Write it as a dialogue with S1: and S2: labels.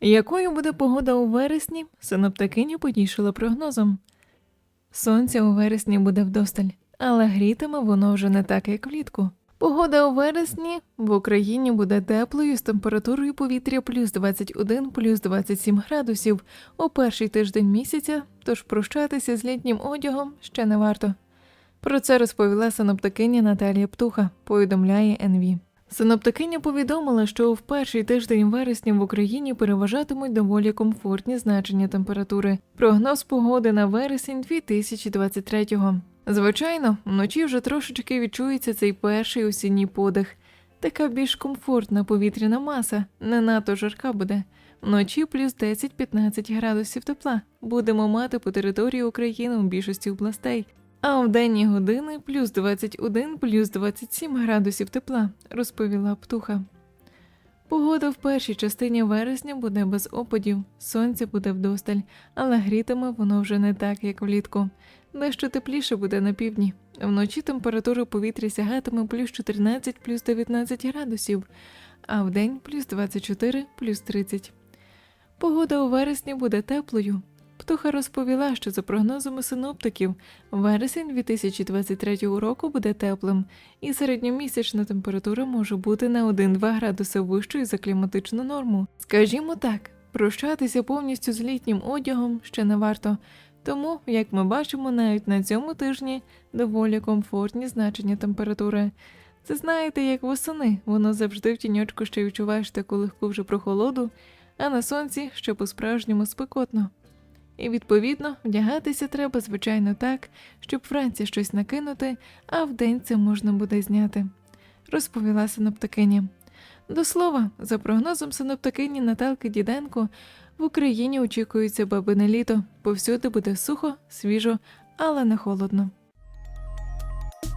S1: Якою буде погода у вересні, синоптикиня потішила прогнозом. Сонця у вересні буде вдосталь, але грітиме воно вже не так, як влітку. Погода у вересні в Україні буде теплою з температурою повітря плюс 21, плюс 27 градусів у перший тиждень місяця, тож прощатися з літнім одягом ще не варто. Про це розповіла синоптикиня Наталія Птуха, повідомляє НВ. Синоптикиня повідомила, що в перший тиждень вересня в Україні переважатимуть доволі комфортні значення температури. Прогноз погоди на вересень 2023-го. Звичайно, вночі вже трошечки відчується цей перший осінній подих. Така більш комфортна повітряна маса, не надто жарка буде. Вночі плюс 10-15 градусів тепла. Будемо мати по території України у більшості областей. А в денні години плюс 21, плюс 27 градусів тепла, розповіла птуха. Погода в першій частині вересня буде без опадів, сонця буде вдосталь, але грітиме воно вже не так, як влітку. Дещо тепліше буде на півдні. Вночі температура повітря сягатиме плюс 14, плюс 19 градусів, а вдень плюс 24, плюс 30. Погода у вересні буде теплою. Птуха розповіла, що за прогнозами синоптиків, вересень 2023 року буде теплим, і середньомісячна температура може бути на 1-2 градуси вищою за кліматичну норму. Скажімо так, прощатися повністю з літнім одягом ще не варто. Тому, як ми бачимо, навіть на цьому тижні доволі комфортні значення температури. Це знаєте, як восени, воно завжди в тіньочку ще відчуваєш таку легку вже прохолоду, а на сонці ще по-справжньому спекотно. І відповідно вдягатися треба, звичайно, так, щоб вранці щось накинути, а вдень це можна буде зняти, розповіла синоптикиня. До слова, за прогнозом синоптикині Наталки Діденко, в Україні очікується бабине літо. Повсюди буде сухо, свіжо, але не холодно.